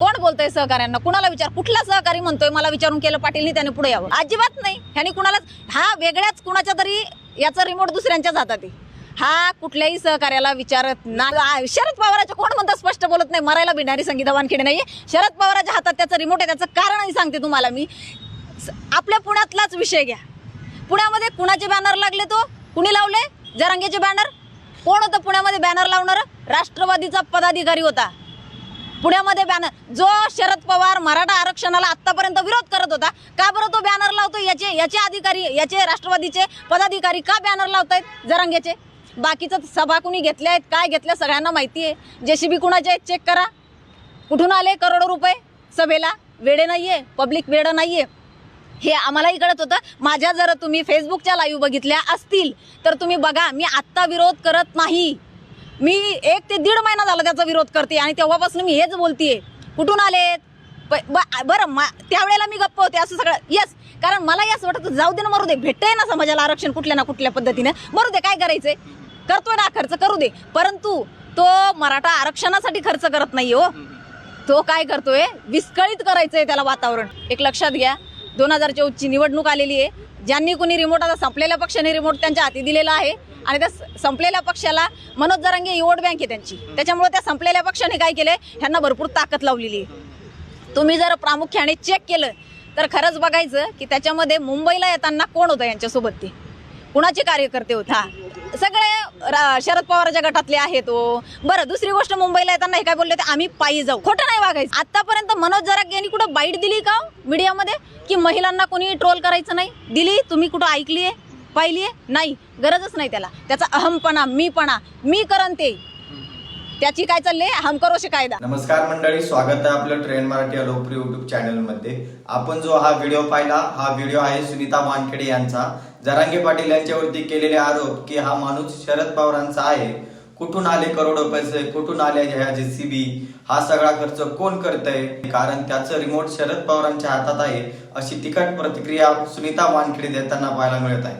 कोण बोलतोय सहकार्यांना कुणाला विचार? कुठला सहकारी म्हणतोय? मला विचारून केलं पाटीलनी त्याने पुढे यावं. अजिबात नाही. ह्याने कुणालाच हा वेगळ्याच कुणाच्या तरी याचा रिमोट दुसऱ्यांच्याच हातात आहे हा कुठल्याही सहकार्याला विचारत ना शरद पवाराच्या कोण म्हणतं स्पष्ट बोलत नाही? मरायला भिणारी संगीता वानखेडे नाहीये. शरद पवाराच्या हातात त्याचा रिमोट आहे त्याचं कारणही सांगते तुम्हाला मी. आपल्या पुण्यातलाच विषय घ्या. पुण्यामध्ये कुणाचे बॅनर लागले तो? कुणी लावले? जरांगेचे बॅनर कोण होतं पुण्यामध्ये बॅनर लावणार? राष्ट्रवादीचा पदाधिकारी होता. पुण्यामध्ये बॅनर जो शरद पवार मराठा आरक्षणाला आतापर्यंत विरोध करत होता का बरं तो बॅनर लावतो याचे याचे अधिकारी याचे राष्ट्रवादीचे पदाधिकारी का बॅनर लावतायत जरांगेचे? बाकीचं सभा कुणी घेतल्या आहेत? काय घेतल्या? सगळ्यांना माहिती आहे. जेसीबी कुणाचे आहेत? चेक करा. कुठून आले करोडो रुपये सभेला? वेडे आहे पब्लिक वेडं आहे हे आम्हालाही कळत होतं. माझ्या जर तुम्ही फेसबुकच्या लाईव्ह बघितल्या असतील तर तुम्ही बघा मी आत्ता विरोध करत नाही. मी एक ते दीड महिना झाला त्याचा विरोध करते आणि तेव्हापासून मी हेच बोलतेय. कुठून आलेत? प- ब- बरं मा त्यावेळेला मी गप्प होते असं सगळं. येस कारण मला याच वाटत जाऊ दे ना मरू दे. भेटतंय ना समाजाला आरक्षण कुठल्या ना कुठल्या पद्धतीने. मरू दे काय करायचंय? करतोय ना खर्च करू दे. परंतु तो मराठा आरक्षणासाठी खर्च करत नाही हो. तो काय करतोय? विस्कळीत करायचंय त्याला वातावरण. एक लक्षात घ्या दोन हजार चौदची निवडणूक आलेली आहे. ज्यांनी कुणी रिमोट आता संपलेल्या पक्षाने रिमोट त्यांच्या हाती दिलेला आहे. आणि त्या संपलेल्या पक्षाला मनोज जरांगे ही वोट बँक आहे त्यांची. त्याच्यामुळे त्या संपलेल्या पक्षाने काय केलंय? ह्यांना भरपूर ताकद लावलेली आहे. तुम्ही जर प्रामुख्याने चेक केलं तर खरंच बघायचं की त्याच्यामध्ये मुंबईला येताना कोण होतं यांच्यासोबत ते? कुणाचे कार्यकर्ते होते? हा. सगळे रा- शरद पवारच्या गटातले आहेत तो बरं दुसरी गोष्ट मुंबईला येताना हे काय बोलले ते आम्ही पायी जाऊ. खोटं नाही वागायचं. आतापर्यंत मनोज जराग यांनी कुठं बाईट दिली का हो? मीडियामध्ये? की महिलांना कोणी ट्रोल करायचं नाही? दिली? तुम्ही कुठं ऐकली आहे पाहिली आहे नाही. गरजच नाही त्याला. त्याचा अहमपणा मीपणा. मी करन ते. त्याची काय चालले? हम कायदा. नमस्कार मंडळी स्वागत आहे आपलं ट्रेन मराठी लोकप्रिय युट्यूब चॅनलमध्ये. आपण जो हा व्हिडिओ पाहिला हा व्हिडिओ आहे सुनीता वानखेडे यांचा. जरांगे पाटील यांच्यावरती केलेले आरोप की हा माणूस शरद पवारांचा आहे. कुठून आले करोडो पैसे? कुठून आले ह्या जेसीबी हा सगळा खर्च कोण करतय? कारण त्याचं रिमोट शरद पवारांच्या हातात आहे अशी तिखट प्रतिक्रिया सुनीता वानखेडे देताना पाहायला मिळत आहे.